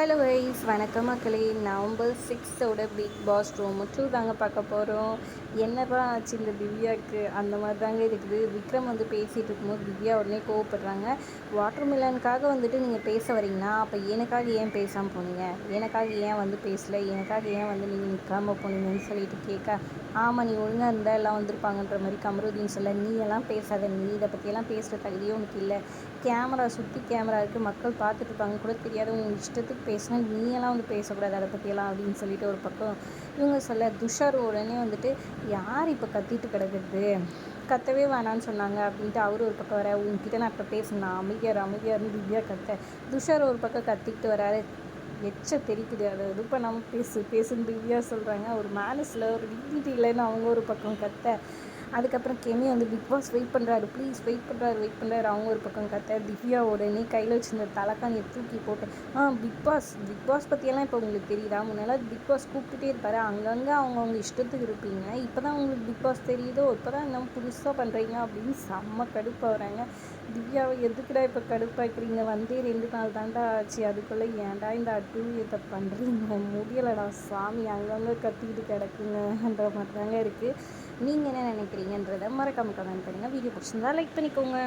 Hello wise வணக்கம் மக்களே. November சிக்ஸோட பிக் பாஸ் ரூம் டூ தாங்க பார்க்க போகிறோம் என்னதான் ஆச்சு இந்த திவ்யாவுக்கு அந்த மாதிரி தாங்க இருக்குது. விக்ரம் வந்து பேசிகிட்டு இருக்கும்போது திவ்யா உடனே கோவப்படுறாங்க. வாட்டர் மிலனுக்காக வந்துட்டு நீங்கள் பேச வரீங்கன்னா அப்போ எனக்காக ஏன் பேசாமல் போனீங்க? எனக்காக ஏன் வந்து பேசல? எனக்காக ஏன் வந்து நீங்கள் நிற்காமல் போனீங்கன்னு சொல்லிட்டு கேட்க ஆமாம் நீ ஒழுங்காக இருந்தால் எல்லாம் வந்திருப்பாங்கன்ற மாதிரி கமருதீன் சொல்ல நீ எல்லாம் பேசாத. நீ இதை பற்றியெல்லாம் பேசுகிற தகுதியும் உனக்கு இல்லை. கேமரா சுற்றி கேமரா இருக்குது மக்கள் பார்த்துட்டு இருப்பாங்க கூட தெரியாத உங்கள் இஷ்டத்துக்கு பேசினா நீயெல்லாம் வந்து பேசக்கூடாது அதை பற்றியெல்லாம் அப்படின்னு சொல்லிட்டு ஒரு பக்கம் இவங்க சொல்ல துஷார் உடனே வந்துட்டு யார் இப்போ கத்திட்டு கிடக்குது கத்தவே வேணான்னு சொன்னாங்க அப்படின்ட்டு அவர் ஒரு பக்கம் வர உங்ககிட்ட நான் இப்போ பேசணும் அமைதியார் அமைதியார் திவ்யா கத்த. துஷார் ஒரு பக்கம் கத்திக்கிட்டு வராரு. எச்ச தெரிக்குது அதை இது பண்ணாமல் பேசு பேசுன்னு திவ்யா சொல்கிறாங்க ஒரு மேனஸில் ஒரு டிக்னிட்டி இல்லைன்னு அவங்க ஒரு பக்கம் கத்த. அதுக்கப்புறம் கெமி வந்து பிக் பாஸ் வெயிட் பண்ணுறாரு ப்ளீஸ் வெயிட் பண்ணுறாரு வெயிட் பண்ணுறாரு அவங்க ஒரு பக்கம் கத்த திவ்யாவோட நீ கையில் வச்சிருந்த தலைக்காணியை தூக்கி போட்டு ஆ பிக் பாஸ் பிக் பாஸ் பற்றியெல்லாம் இப்போ உங்களுக்கு தெரியுதா? முன்னெல்லாம் பிக் பாஸ் கூப்பிட்டுட்டே இருப்பாரு. அங்கங்கே அவங்க அவங்க இஷ்டத்துக்கு இருப்பீங்க. இப்போ தான் உங்களுக்கு பிக் பாஸ் தெரியுதோ? இப்போ தான் இன்னும் புதுசாக பண்ணுறீங்க அப்படின்னு செம்ம கடுப்பாக வராங்க. திவ்யாவை எதுக்குடா இப்போ கடுப்பாக்குறீங்க வந்தே ரெண்டு நாள் தாண்டா ஆச்சு. அதுக்குள்ளே ஏன்டா இந்த அட்டூழியத்தை பண்ணுறீங்க முடியலடா சாமி. அங்கங்கே கத்திக்கிட்டு கிடக்குங்கன்ற மாதிரி தாங்க இருக்குது நீங்கள் என்ன நினைக்கிறீங்க? நினைக்கிறீங்கன்றதை மறக்காம கமெண்ட் பண்ணுங்கள் வீடியோ பிடிச்சிருந்தா லைக் பண்ணிக்கோங்க.